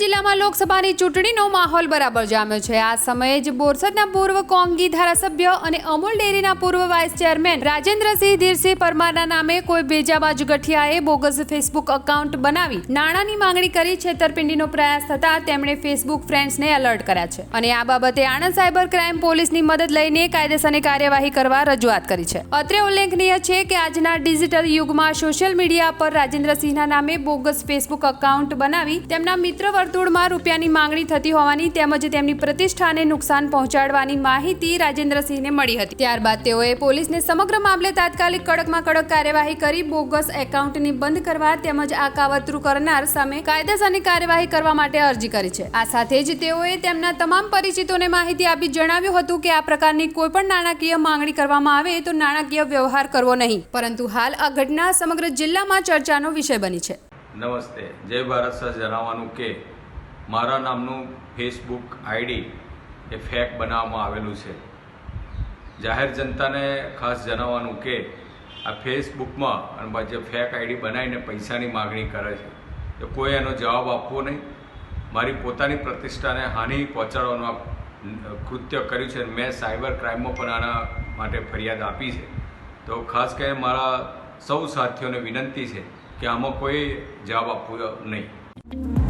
જિલ્લામાં લોકસભાની ચૂંટણીનો માહોલ બરાબર જામ્યો છે. આ સમયે જ બોરસદના પૂર્વ કોંગી ધારાસભ્ય અને અમૂલ ડેરીના પૂર્વ વાઇસ ચેરમેન રાજેન્દ્રસિંહ ધીરસિંહ પરમારના નામે કોઈ બેજાબાજ ગઠિયાએ બોગસ ફેસબુક એકાઉન્ટ બનાવી નાણાંની માંગણી કરી છેતરપિંડીનો પ્રયાસ થતા તેમણે ફેસબુક ફ્રેન્ડ્સને એલર્ટ કર્યા છે. અને આ બાબતે આણંદ સાયબર ક્રાઇમ પોલીસની મદદ લઈને કાયદેસરની કાર્યવાહી કરવા રજૂઆત કરી છે. અત્રે ઉલ્લેખનીય છે કે આજના ડિજિટલ યુગમાં સોશિયલ મીડિયા પર રાજેન્દ્રસિંહના નામે બોગસ ફેસબુક એકાઉન્ટ બનાવી તેમના મિત્ર વર્તુળમાં રૂપિયાની માંગણી થતી હોવાની તેમજ તેમની પ્રતિષ્ઠાને નુકસાન પહોંચાડવાની માહિતી રાજેન્દ્રસિંહને મળી હતી. ત્યારબાદ તેઓએ પોલીસને સમગ્ર મામલે તાત્કાલિક કડકમાં કડક કાર્યવાહી કરી બોગસ એકાઉન્ટને બંધ કરવા તેમજ આ કાવતરું કરનાર સામે કાયદેસરની કાર્યવાહી કરવા માટે અરજી કરી છે. આ સાથે જ તેઓએ તેમના તમામ પરિચિતોને માહિતી આપી જણાવ્યું હતું કે આ પ્રકારની કોઈપણ નાણાકીય માંગણી કરવામાં આવે તો નાણાકીય વ્યવહાર કરવો નહીં. પરંતુ હાલ આ ઘટના સમગ્ર જિલ્લામાં ચર્ચાનો વિષય બની છે. નમસ્તે. જય ભારત સર. જણાવવાનું કે મારા નામનું ફેસબુક આઈડી એ ફેક બનાવવામાં આવેલું છે. જાહેર જનતાને ખાસ જણાવવાનું કે આ ફેસબુકમાં અને જે ફેક આઈડી બનાવીને પૈસાની માગણી કરે છે, તો કોઈ એનો જવાબ આપવો નહીં. મારી પોતાની પ્રતિષ્ઠાને હાનિ પહોંચાડવાનું આ કૃત્ય કર્યું છે અને મેં સાયબર ક્રાઇમમાં પણ આના માટે ફરિયાદ આપી છે. તો ખાસ કરીને મારા સૌ સાથીઓને વિનંતી છે કે આમાં કોઈ જવાબ આપવો નહીં.